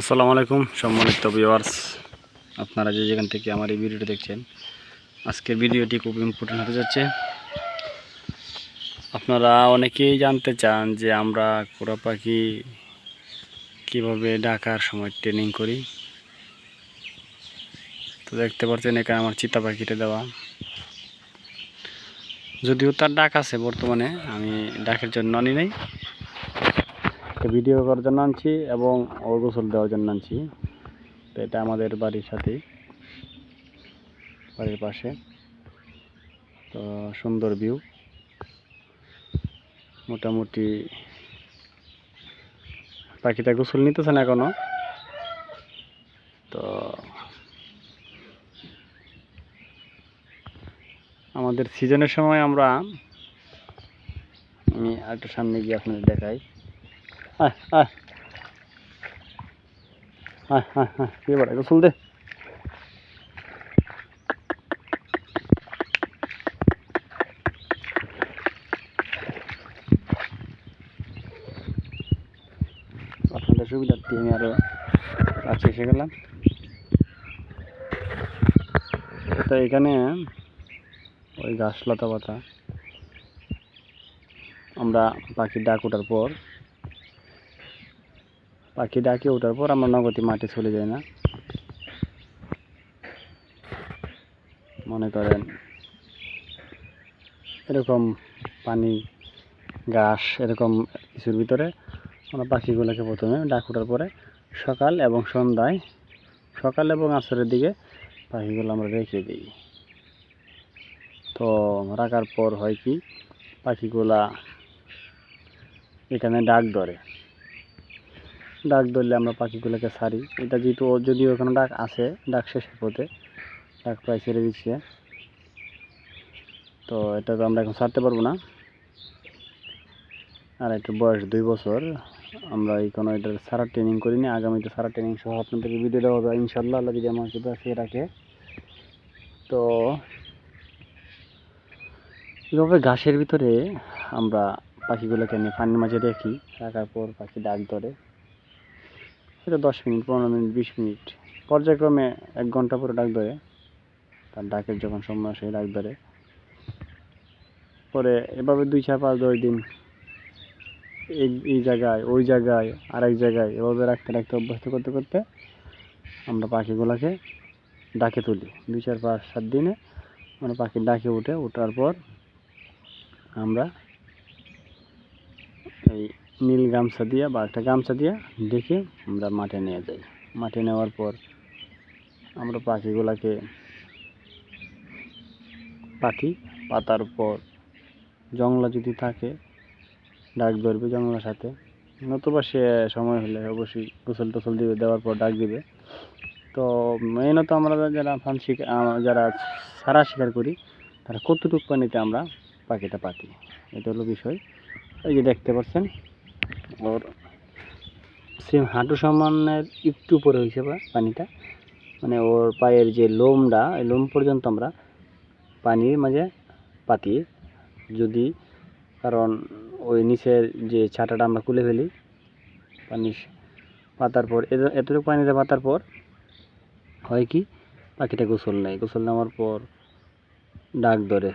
আসসালামু আলাইকুম, সম্মানিত ভিউয়ার্স আপনারা যে যেখান থেকে আমার এই ভিডিওটি দেখছেন, আজকের ভিডিওটি খুব ইম্পর্টেন্ট হতে যাচ্ছে। আপনারা অনেকেই জানতে চান যে আমরা কোরা পাখি কীভাবে ডাকার সময় ট্রেনিং করি। তো দেখতে পাচ্ছেন এখানে আমার চিতা পাখিটা দেওয়া। যদিও তার ডাক আছে বর্তমানে, আমি ডাকের জন্য আনি নাই। ভিডিও করার জন্য আনছি এবং ও গোসল দেওয়ার জন্য আনছি। তো এটা আমাদের বাড়ির সাথে বাড়ির পাশে। তো সুন্দর ভিউ মোটামুটি পাখিটা গোসল নিতেছে না এখনও। তো আমাদের সিজনের সময় আমরা আমি আরেকটু সামনে গিয়ে আপনাদের দেখাই। আয় আয়। আয় আয় আয়। কি দে আপনাদের সুবিধার্থে আমি আরও কাছে এসে গেলাম। তো এখানে ওই গাছ লতা পাতা। আমরা পাখির ডাক ওঠার পর পাখি ডাকে ওঠার পর আমরা নগতি মাঠে চলে যাই না। মনে করেন এরকম পানি, ঘাস, এরকম কিছুর ভিতরে আমরা পাখিগুলোকে প্রথমে ডাক ওঠার পরে সকাল এবং সন্ধ্যায়, সকাল এবং আসরের দিকে পাখিগুলো আমরা রেখে দিই। তো রাখার পর হয় কি, পাখিগুলা এখানে ডাক ধরে। ডাক ধরলে আমরা পাখিগুলোকে ছাড়ি। এটা যেহেতু যদিও এখানে ডাক আছে, ডাক শেষের পথে ডাক প্রায় ছেড়ে দিচ্ছে। তো এটা তো আমরা এখন ছাড়তে পারব না। আর একটু বয়স দুই বছর, আমরা এই কোনো এটার সারা ট্রেনিং করিনি। আগামীতে সারা ট্রেনিং সহ আপনাদেরকে ভিডিও দেওয়া হবে। ইনশাল্লাহ আল্লাহ যদি আমাকে বাঁচিয়ে রাখে। তো, এভাবে ঘাসের ভিতরে আমরা পাখিগুলোকে নিয়ে পানির মাঝে দেখি, রাখার পর পাখি ডাক ধরে। সেটা দশ মিনিট, পনেরো মিনিট, বিশ মিনিট। পর্যায়ক্রমে এক ঘণ্টা পরে ডাক ধরে। তার ডাকের যখন সময় আসে, ডাক ধরে। পরে এভাবে দুই চার পাঁচ দশ দিন এই এই জায়গায়, ওই জায়গায়, আরেক জায়গায় এভাবে রাখতে রাখতে, অভ্যস্ত করতে করতে আমরা পাখিগুলোকে ডাকে তুলি। দুই চার পাঁচ সাত দিনে আমরা পাখির ডাকে উঠে, ওঠার পর আমরা এই নীল গামছা দিয়ে বা একটা গামছা দিয়ে ডেকে আমরা মাঠে নিয়ে যাই। মাঠে নেওয়ার পর আমরা পাখিগুলোকে পাঠি, পাতার পর জংলা যদি থাকে, ডাক ধরবে জংলার সাথে। নতুবা সে সময় হলে অবশ্যই গোসল টোসল দিবে, দেওয়ার পর ডাক দিবে। তো মেইনত আমরা যারা ফান যারা সারা শিকার করি, তারা কতটুকু পানিতে আমরা পাখিটা পাতি? এটা হলো বিষয়। এই যে দেখতে পাচ্ছেন ওর সেম হাঁটু সমানের একটু উপরে হয়েছে বা পানিটা। মানে ওর পায়ের যে লোমটা লোম পর্যন্ত আমরা পানির মাঝে পাতি। যদি কারণ ওই নিচের যে ছাটাটা আমরা খুলে ফেলি পানি পাতার পর, এত- এতটুকু পানিতে পাতার পর হয় কি, পাখিটা গোসল নেয়। গোসল নেওয়ার পর ডাক ধরে।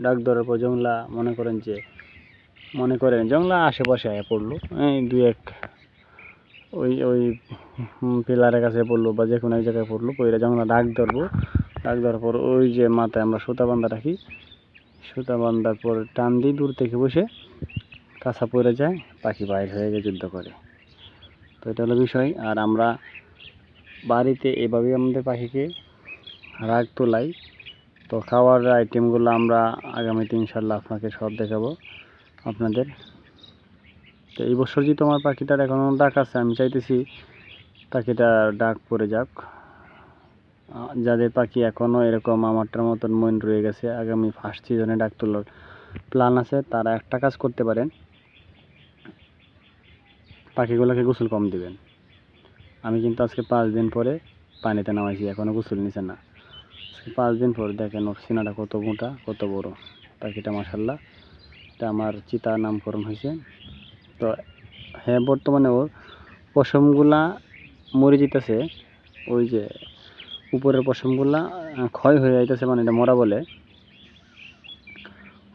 ডাক ধরার পর জংলা মনে করেন যে মনে করেন, জংলা আশেপাশে আয়া পড়ল। এই দুই এক ওই ওই পিলারের কাছে পড়ল বা যে কোনো এক জায়গায় পড়ল, পইরা জংলা ডাক ধরবো। ডাক ধরার পর ওই যে মাথায় আমরা সুতা বান্ধা রাখি। সুতা বান্ধার পর টান দিই দূর থেকে বসে কাঁচা পড়ে যায়, পাখি বাইর হয়ে গিয়ে যুদ্ধ করে। তো এটা হলো বিষয়। আর আমরা বাড়িতে এভাবেই আমাদের পাখিকে রাগ তোলাই। তো খাওয়ার আইটেমগুলো আমরা আগামীতে ইনশাল্লাহ আপনাকে সব দেখাবো। আপনাদের। তো এই বছর যেহেতু আমার পাখিটার এখনও ডাক আছে, আমি চাইতেছি পাখিটা ডাক পড়ে যাক। যাদের পাখি এখনও এরকম আমারটার মতন মন রয়ে গেছে, আগামী ফার্স্ট সিজনে ডাক তোলার প্ল্যান আছে, তারা একটা কাজ করতে পারেন, পাখিগুলোকে গোসল কম দিবেন। আমি কিন্তু আজকে পাঁচ দিন পরে পানিতে নামাইছি এখনও গোসল নিছে না। পাঁচ দিন পর দেখেন ওর সিনাটা কত মোটা, কত বড়। পাখিটা মাসাল্লাহ এটা আমার চিতা নামকরণ হয়েছে। তো হ্যাঁ বর্তমানে ওর পশমগুলা মরে যেতেছে ওই যে উপরের পশমগুলা ক্ষয় হয়ে যাইতেছে মানে এটা মরা বলে।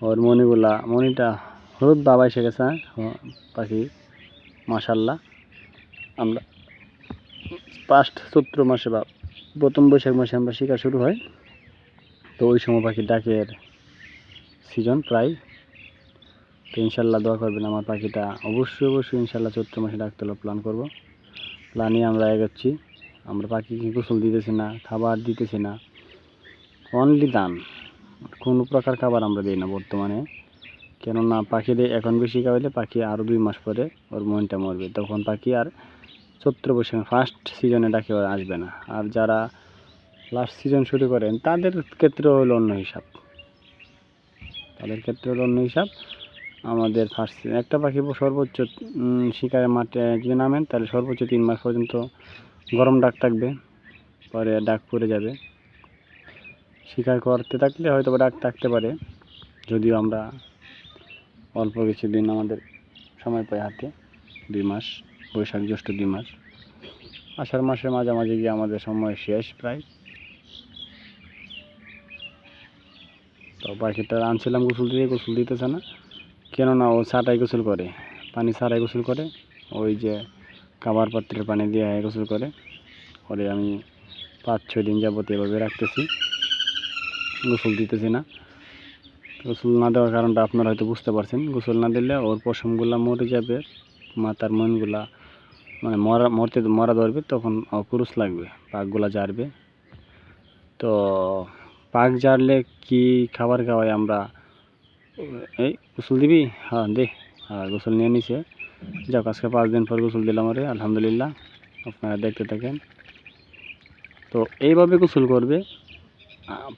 ওর মণিগুলা মণিটা হলুদ বাবা এসে গেছে হ্যাঁ, পাখি মাশাল্লাহ আমরা ফার্স্ট চৈত্র মাসে বা প্রথম বৈশাখ মাসে আমরা শিকার শুরু হয়। তো ওই সময় পাখি ডাকের সিজন প্রায় তো ইনশাল্লাহ দোয়া করবেন আমার পাখিটা। অবশ্যই অবশ্যই ইনশাল্লাহ চৈত্র মাসে ডাকতে প্ল্যান করব। প্ল্যানে আমরা এগোচ্ছি। আমরা পাখিকে গোসল দিতেছি না, খাবার দিতেছি না। অনলি দান। কোনো প্রকার খাবার আমরা দিই না বর্তমানে। কেননা পাখিদের এখন বেশি খাওয়াইলে পাখি আরও দুই মাস পরে ওর মনটা মরবে। তখন পাখি আর চৈত্র বৈশাখ ফার্স্ট সিজনে ডাকে, ওরা আসবে না। আর যারা লাস্ট সিজন শুরু করেন, তাদের ক্ষেত্রে হলো অন্য হিসাব। তাদের ক্ষেত্রে হলো অন্য হিসাব। আমাদের ফার্স্ট একটা পাখি সর্বোচ্চ উম, শিকারের মাঠে যদি নামেন তাহলে সর্বোচ্চ তিন মাস পর্যন্ত গরম ডাক থাকবে পরে ডাক পড়ে যাবে। শিকার করতে থাকলে হয়তো ডাক থাকতে পারে যদিও আমরা অল্প কিছু দিন আমাদের সময় পাই হাতে দুই মাস বৈশাখ জ্যৈষ্ঠ দুই মাস। আষাঢ় মাসের মাঝামাঝি গিয়ে আমাদের সময় শেষ প্রায়। তো পাখিটা আনছিলাম গোসল দিয়ে গোসল দিতেছে না। কেননা ও ছাটাই গোসল করে, পানি ছাড়াই গোসল করে, ওই যে খাবার পাত্রের পানি দিয়ে গোসল করে, পরে আমি পাঁচ ছয় দিন যাবত এভাবে রাখতেছি, গোসল দিতেছি না। গোসল না দেওয়ার কারণটা আপনারা হয়তো বুঝতে পারছেন, গোসল না দিলে ওর পশমগুলা মরে যাবে, মাথার মনগুলা মানে মরা, মরতে মরা ধরবে, তখন কুরুস লাগবে, পাকগুলা জারবে তো পাক জারলে কি খাবার খাওয়াই আমরা এই গোসল দিবি? হ্যাঁ দে। হ্যাঁ গোসল নিয়ে নিছে। যাক, আজকে পাঁচ দিন পর গোসল দিলাম আরে আলহামদুলিল্লাহ। আপনারা দেখতে থাকেন। তো এইভাবে গোসল করবে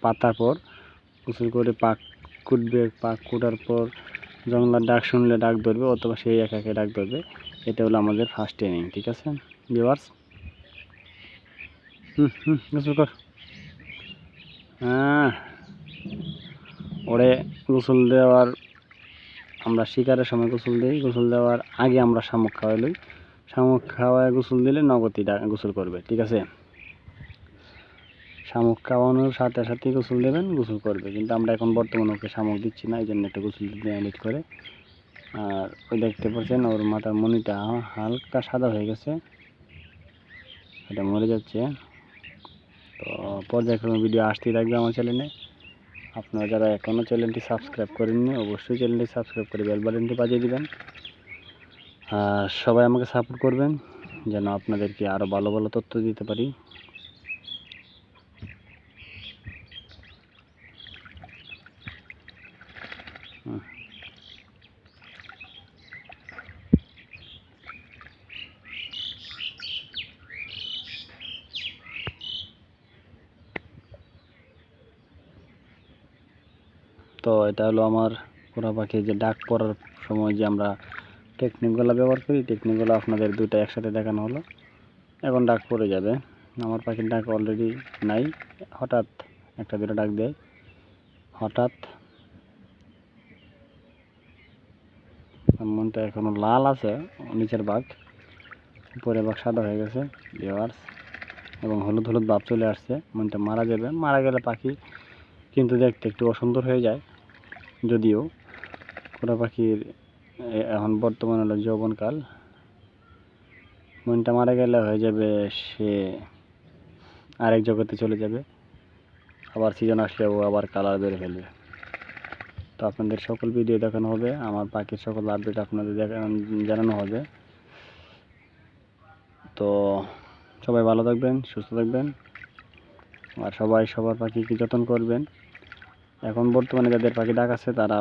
পাতার পর। গোসল করে পাক কুটবে, পাক কুটার পর জঙ্গলার ডাক শুনলে ডাক ধরবে, অথবা সেই একা একা ডাক ধরবে। এটা হলো আমাদের ফার্স্ট ট্রেনিং ঠিক আছে? ভিওয়ার্স হুম হুম, গোসল কর। হ্যাঁ। ওরে গোসল দেওয়ার, আমরা শিকারের সময় গোসল দিই। গোসল দেওয়ার আগে আমরা শামুক খাওয়াই লই। শামুক খাওয়ায় গোসল দিলে নগতি গোসল করবে, ঠিক আছে? শামুক খাওয়ানোর সাথে সাথে গোসল দেবেন, গোসল করবে। কিন্তু আমরা এখন বর্তমানে ওকে শামুক দিচ্ছি না এই জন্য একটু গোসল দিতে করে। আর ওই দেখতে পাচ্ছেন, ওর মাথার মনিটা হালকা সাদা হয়ে গেছে। এটা মরে যাচ্ছে। তো পর্যায়ক্রমে ভিডিও আসতেই থাকবে আমার চ্যানেলে আপনারা যারা এখনও চ্যানেলটি সাবস্ক্রাইব করেননি, অবশ্যই চ্যানেলটি সাবস্ক্রাইব করে বেল বাটনটি বাজিয়ে দিবেন আর সবাই আমাকে সাপোর্ট করবেন, যেন আপনাদেরকে আরও ভালো ভালো তথ্য দিতে পারি হুম। তো এটা হলো আমার পোড়া পাখি, যে ডাক পড়ার সময় যে আমরা টেকনিকগুলো ব্যবহার করি টেকনিকগুলো আপনাদের দুটো একসাথে দেখানো হলো। এখন ডাক পড়ে যাবে। আমার পাখির ডাক অলরেডি নাই। হঠাৎ একটা দুটো ডাক দেয়। হঠাৎ মনটা এখনও লাল আছে, নিচের বাঘ। উপরে বাঘ সাদা হয়ে গেছে ভিওয়ার্স এবং হলুদ হলুদ ভাব চলে আসছে, মনটা মারা যাবে। মারা গেলে পাখি কিন্তু দেখতে একটু অসুন্দর হয়ে যায়। যদিও কোটা পাখির এখন বর্তমান হলো যৌবনকাল। মনটা মারা গেলে হয়ে যাবে সে আরেক জগতে চলে যাবে। আবার সিজন আসলে ও আবার কালার বেড়ে ফেলবে। তো আপনাদের সকল ভিডিও দেখানো হবে। আমার পাখির সকল আপডেট আপনাদের জানানো হবে। তো সবাই ভালো থাকবেন, সুস্থ থাকবেন। আর সবাই সবার পাখিকে যত্ন করবেন। এখন বর্তমানে যাদের পাখি ডাক আছে তারা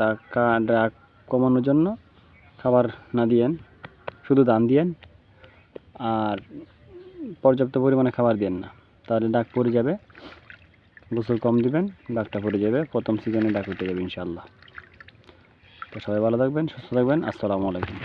ডাকা, ডাক কমানোর জন্য খাবার না দিয়েন, শুধু দান দিয়েন, আর পর্যাপ্ত পরিমাণে খাবার দিয়েন না। তাহলে ডাক পড়ে যাবে, গোসল কম দিবেন ডাকটা পড়ে যাবে, প্রথম সিজনে ডাক উঠে যাবে ইনশাল্লাহ তো সবাই ভালো থাকবেন, সুস্থ থাকবেন, আসসালামু আলাইকুম।